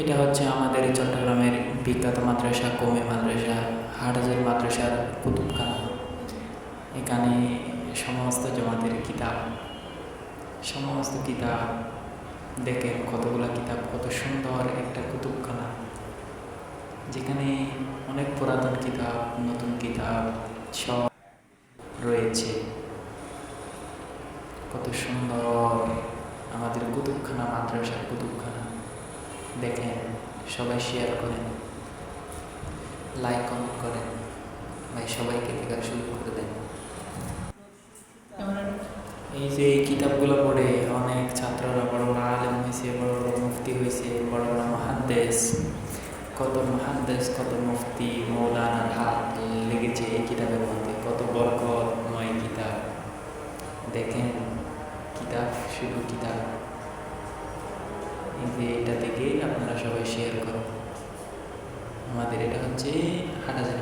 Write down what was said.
এটা হচ্ছে আমাদের চট্টগ্রামের বিখ্যাত মাদ্রাসা, কমে মাদ্রাসা, হাটহাজার মাদ্রাসার কুতুবখানা। এখানে সমস্ত জমাতের কিতাব, সমস্ত কিতাব দেখেন কতগুলা কিতাব, কত সুন্দর একটা কুতুবখানা। যেখানে অনেক পুরাতন কিতাব, নতুন কিতাব সব রয়েছে। কত সুন্দর আমাদের কুতুবখানা, মাদ্রাসার কুতুবখানা। দেখেন, সবাই শেয়ার করেন লাইক কমেন্ট করেন, ভাই সবাইকে দেখার সুযোগ করে দেন। এই যে এই কিতাবগুলো পড়ে অনেক ছাত্ররা বড় বড় আলেম হয়েছে বড় বড় মুফতি হয়েছে বড় বড় মহাদ্দেশ, কত মহাদ্দেশ, কত মুফতি মৌলানার হাত লেগেছে এই কিতাবের মধ্যে, কত বরকতময় কিতাব। দেখেন, কিতাব, শুধু কিতাব। এই যে এটা থেকে আপনারা সবাই শেয়ার করুন আমাদের এটা হচ্ছে হাটাজারি